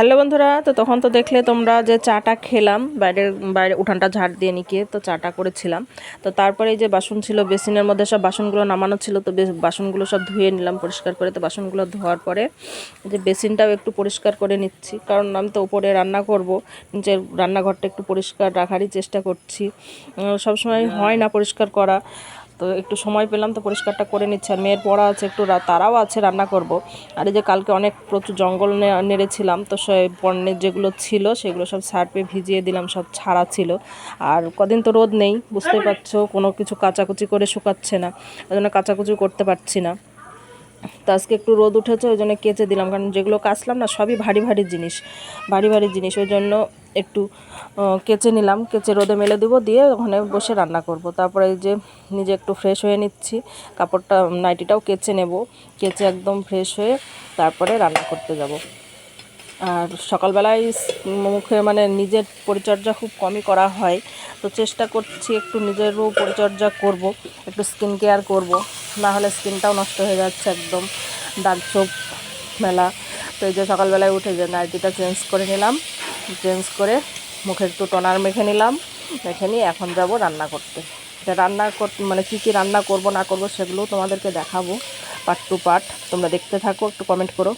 Hello বন্ধুরা, তো তখন তো দেখলে তোমরা যে চাটা খেলাম, বাইরের, বাইরে উঠানটা ঝাড় দিয়ে নিকে তো চাটা করেছিলাম। তো তারপরে যে বাসন ছিল, বেসিনের মধ্যে সব বাসনগুলো নামানো ছিল, তো বাসনগুলো সব ধুয়ে নিলাম পরিষ্কার করে। তো বাসনগুলো ধোয়ার পরে যে বেসিনটাও একটু পরিষ্কার করে নিচ্ছি, কারণ আমি তো উপরে রান্না করব, নিচের রান্নাঘরটা একটু পরিষ্কার রাখারই চেষ্টা করছি। সবসময় হয় না পরিষ্কার করা। তো একটু সময় পেলাম তো পরিষ্কারটা করে নিচ্ছি। আর মেয়ের পড়া আছে, একটু তারাও আছে, রান্না করব। আর এই যে কালকে অনেক প্রচুর জঙ্গল নেড়েছিলাম, তো সে পণ্যের যেগুলো ছিল সেগুলো সব সার্পে ভিজিয়ে দিলাম, সব ছাড়া ছিল। আর কদিন তো রোদ নেই, বুঝতেই পারছ, কোনো কিছু কাচাকুচি করে শুকাচ্ছে না, ওই জন্য কাচাকুচি করতে পারছি না। তো আজকে একটু রোদ উঠেছে, ওই জন্য কেচে দিলাম, কারণ যেগুলো কাচলাম না, সবই ভারী ভারী জিনিস, ভারী ভারী জিনিস, ওই জন্য একটু কেচে নিলাম, কেচে রোদে মেলে দেবো, দিয়ে ওখানে বসে রান্না করব। তারপরে এই যে নিজে একটু ফ্রেশ হয়ে নিচ্ছি, কাপড়টা, নাইটিটাও কেচে নেব। কেচে একদম ফ্রেশ হয়ে তারপরে রান্না করতে যাব। আর সকালবেলায় মুখে মানে নিজের পরিচর্যা খুব কমই করা হয়। তো চেষ্টা করছি একটু নিজেরও পরিচর্যা করব, একটু স্কিন কেয়ার করব। না হলে স্কিনটাও নষ্ট হয়ে যাচ্ছে একদম দাগ চোখ মেলা। তো এই যে সকালবেলায় উঠে যে নাইটিটা চেঞ্জ করে নিলাম। চেঞ্জ করে মুখে একটু টনার মেখে নিলাম, মেখে নিয়ে এখন যাব রান্না করতে। এটা রান্না কর মানে কী কী রান্না করব না করব সেগুলো তোমাদেরকে দেখাবো পার্ট টু পার্ট তোমরা দেখতে থাকো, একটু কমেন্ট করো।